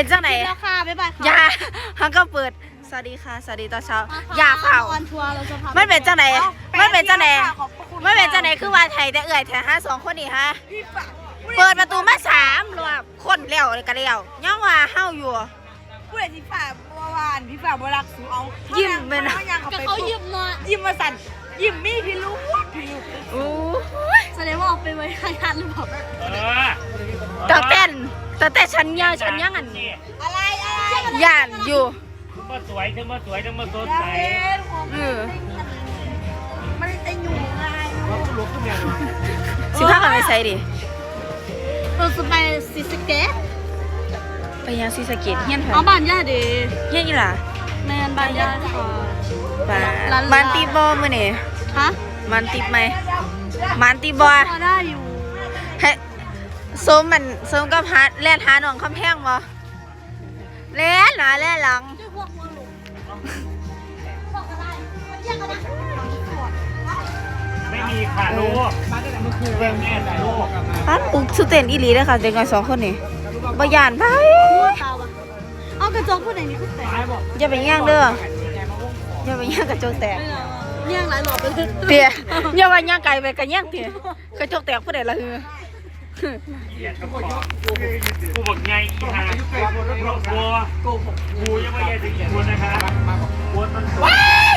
เป็นจังไหนแล้วค่ะบ๊ายบายค่ะอย่าฮังก็เปิด สวัสดีค่ะ สวัสดีตอนเช้า อย่าเผาออนทัวร์เราจะพาไม่เป็นจังไหนไม่เป็นจังไหนขอบพระคุณไม่เป็นจังไหนคือว่าไทยแต่เอื่อยแถฮะสองคนนี่ฮะ เปิดประตูมาสามรวบคนเลี้ยวเลยกันเลี้ยวย่องว่าเฮาอยู่ผู้ใดที่ฝ่าบัววานพี่ฝ่าบัวรักสูเอายิ้มเลยนะเขายังเขากับไปเขายืมเนาะยิ้มมาสั่นยิ้มมีพี่รู้พี่รู้อู้แสดงว่าออกไปไว้ข้างทางหรือเปล่าตาเต้น ตาแต่ฉันยังฉันยังอันอะไรอะไรย่านอยู่มาสวยทั้งมาสวยทั้งมาสดอยาใสเห็นผมเออไม่ได้จะอยู่ไงสิพากันไปใส่ดิเราจะไปซิสเกตไปยังซีสะเกตเฮียนไผเอาบ้านย่าดีเฮียนอีหล่ะแมนบ้านย่าค่ะบ้าร้านมันตีบอมื้อนี่ฮะมันตีบไหมมันตีบอพอได้อยู่ให้ สมมันสมกับหาแล่นหาหนองคำแพงบ่แล่นหนาแล่นหลัง ด้วยพวกมือหลุพวกอะไรมันแยกกันนะไม่มีค่ะลูกแม่แม่แต่ลูกพันอุกสุเต้นอีหลีเด้อค่ะเด็กน้อยสองคนนี่บ่ย่านไผตาวะเอากระจกผู้ใดนี่คือแตกอย่าไปย่างเด้ออย่าไปย่างกระจกแตกเยี่ยงหลายหลอบไปเลยเตี้ยอย่าว่าย่างไกลไปกันย่างเตี้ยกระจกแตกผู้ใดละฮือ กูบอกไงอีห่าบัวกูยังไม่ใหญ่ถึงอีกคนนะคะบัวมันสวย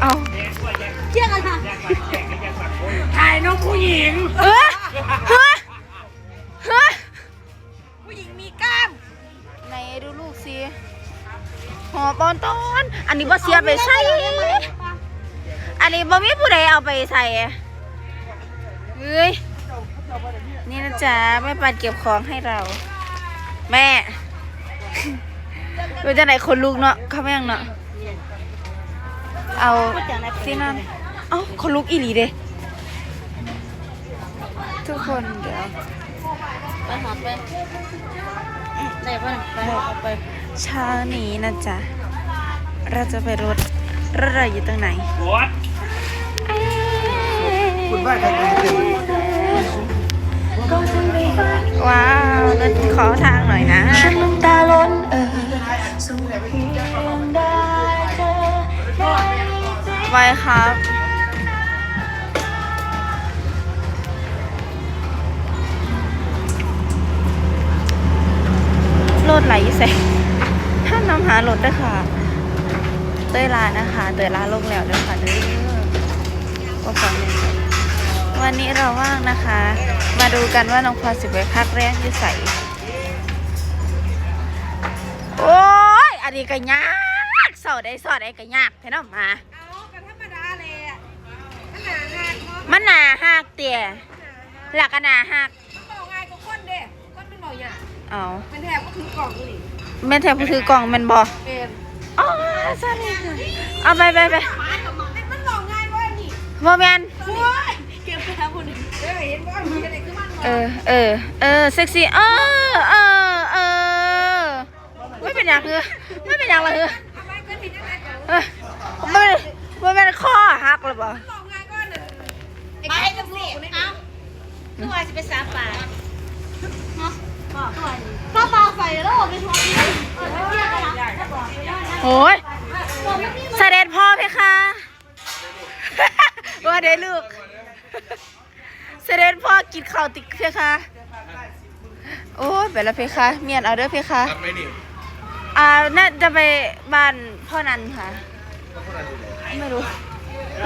เอาแย่กว่าแย่เยี่ยงกันค่ะแย่กว่าแย่กว่าแย่กว่าถ่ายน้องผู้หญิง เออฮะฮะผู้หญิงมีกล้ามไหนดูลูกสิหอปอนตอนอันนี้บ่เสียไปใส่ อันนี้บ่มีผู้ใดเอาไปใส่เฮ้ย นี่นะจ๊ะแม่ปันเก็บของให้เรา แม่ดูจะไหนคนลูกเนาะเขาไม่ยังเนาะเอาที่นั่นเอ้าคนลูกอีหลีเด้ทุกคนเดี๋ยวไปหอมไปไหนไปไปหอมไปเช้านี้นะจ๊ะเราจะไปรถรถเราอยู่ตรงไหนบัวคุณบ้านใครเป็นเด็ก ว้าวรถขอทางหน่อยนะน้ำตาล้นเออไว้ครับรถไหลใส่ห้ามนำหารถด้วยค่ะ เต้ยลานะคะ เต้ยลาลงแล้วด้วยค่ะเด้อก็ฟังเลยค่ะวันนี้เราว่างนะคะ มาดูกันว่าน้องพลอยสิบไปพักแรกที่ใส่โอ้ยอันนี้ก็ยากสอดได้สอดได้ก็ยากแท้เน้องมาเอากันธรรมดาเลยอะขนาดหักเนาะมันหนาหักเตี่ยหลักก็หนาหักมันบอกง่ายก็คนเด้คนเป็นบอกอย่างเอามันแทบก็คือกล่องนี่แม่นแทบผู้ถือกล่องแมันบอเป็นอ๋อสวัสดีค่ะเอาไปไปไปมันบอกง่ายว่านี่โมแมน คนนึงเออ เออ เออ เซ็กซี่ เออ เออ เออ ไม่เป็นอย่างเลยไม่เป็นอย่างเลยทำไมก็ผิดอะเออไม่ไม่เป็นข้อหักหรือเปล่าบอกง่ายก็เอไอ้ไอ้กับสิเอ้าคือว่าจะไปสาป่าป้าปาใส่แล้วไปทัวนโอ้ยเสด็จพ่อเพคะว่าได้ลูก เสด็จพ่อกินข้าวติกเพคะโอ้ยไปแล้วเพคะเมียนเอาเด้อเพคะทำไม่นี่อ่าน่าจะไปบ้านพ่อนันค่ะ ไม่รู้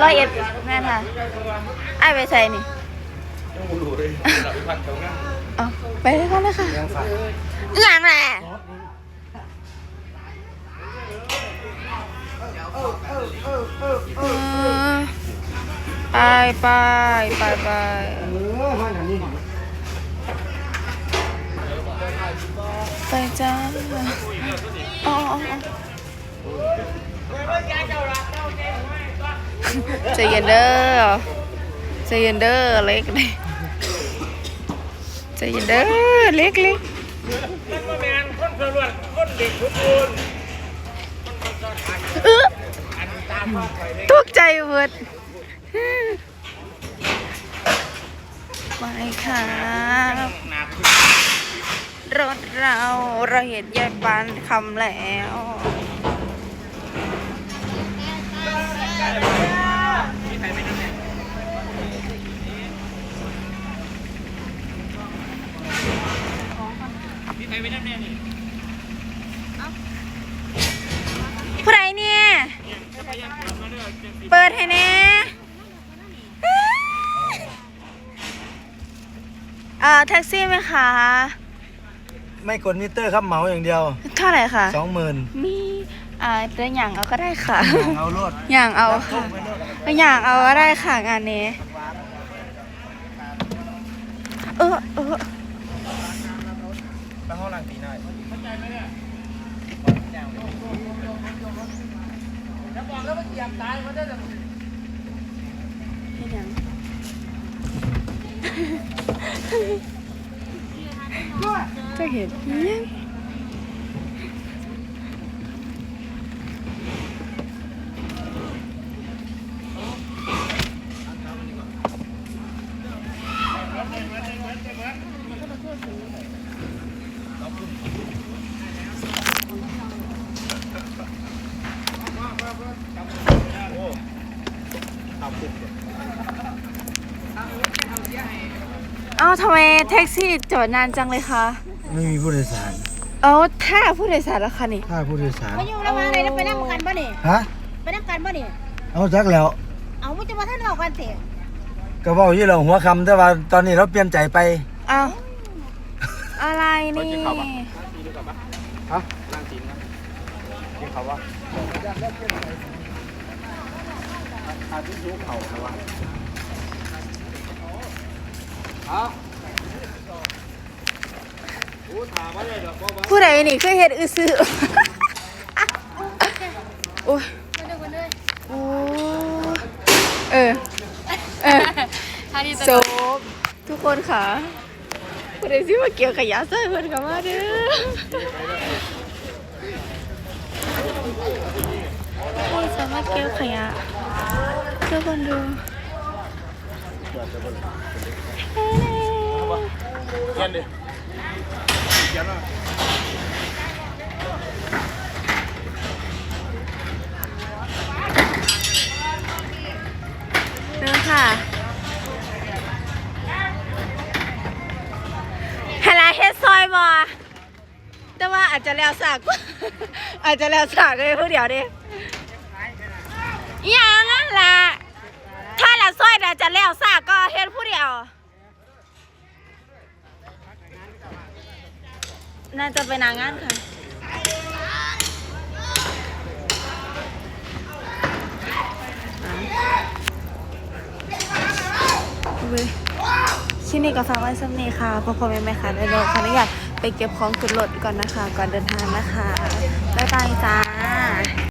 ร้อยเอ็ดแม่นค่ะไอ้ายไปใส่นี่ยังบูรูเลยหลับพัดเขาง่ายเอาไปเลยค่ะเลยค่ะยังฝากอหย่างแหละเออ ไปไปไปไปเออมาหนังนี่ไปจ้าอ๋อใจเย็นเด้อใจเย็นเด้อเล็กเลยใจเย็นเด้อเล็กเล็กตุกคนเออตกใจเบิด ไปครับรถเราเราเห็นยายปานคำแล้วพี่ใครไปนั่นแน่นี่ ผู้ใดเนี่ย เนี่ยจะพยายามเปิดมาเด้อจังสิ เปิดให้แน่เอ่อ แท็กซี่ไหมคะ ไม่กดมิเตอร์ครับเหมาอย่างเดียวเท่าไหร่คะสองหมื่นมีอ่าแต่อย่างเอาก็ได้ค่ะ เอารถอย่างเอาค่ะอย่างเอาก็ได้ค่ะงานนี้ เออเออไปห้องหลังตีหน่อยเห็นยัง จะเห็นยังเอ้า ทำไมแท็กซี่จอดนานจังเลยคะไม่มีผู้โดยสารเอ้าถ้าผู้โดยสารแล้วคะนี่ถ้าผู้โดยสารมาอยู่แล้วมาไหนไปนั่งกันบ่นี่ฮะไปนั่งกันบ่นี่เอาจักแล้ว เอามุจะมาท่านบอกกันสิก็เว่าอยู่เราหัวคำแต่ว่าตอนนี้เราเปลี่ยนใจไปเอ้าอะไรนี่ฮะนั่งจริงนะที่เขาว่าอาทิตย์ยุเขาเขาว่าฮะโอ้ถามว่าเลยดอกว่า ผู้ใดนี่คือเฮ็ดอื้อซื้อโอ้ยมาดูกันเลยโอ้เออ เออท่าที่โซบทุกคนค่ะผู้ใดสิมาเกี่ยวขยะใส่เพิ่นกับมาเด้อผู้สามารถเกี่ยวขยะเพื่อคนดู เย็นดิเย็นอะเด้อค่ะฮาลาเฮ็ดซอยบ่แต่ว่าอาจจะแล้วสากอาจจะแล้วสากเลยผู้เดียวเดิย่างล่ะถ้าละซอยน่ะจะแล้วสากก็เฮ็ดผู้เดียว น่าจะไปนางงานค่ะ ชิ้นนี้ก็ฝากไว้สักนี้ค่ะพ่อพ่อแม่แม่ค่ะเด้เลยขออนุญาตไปเก็บของขึ้นรถก่อนนะคะ ก่อนเดินทางนะคะ บ๊ายบายจ้า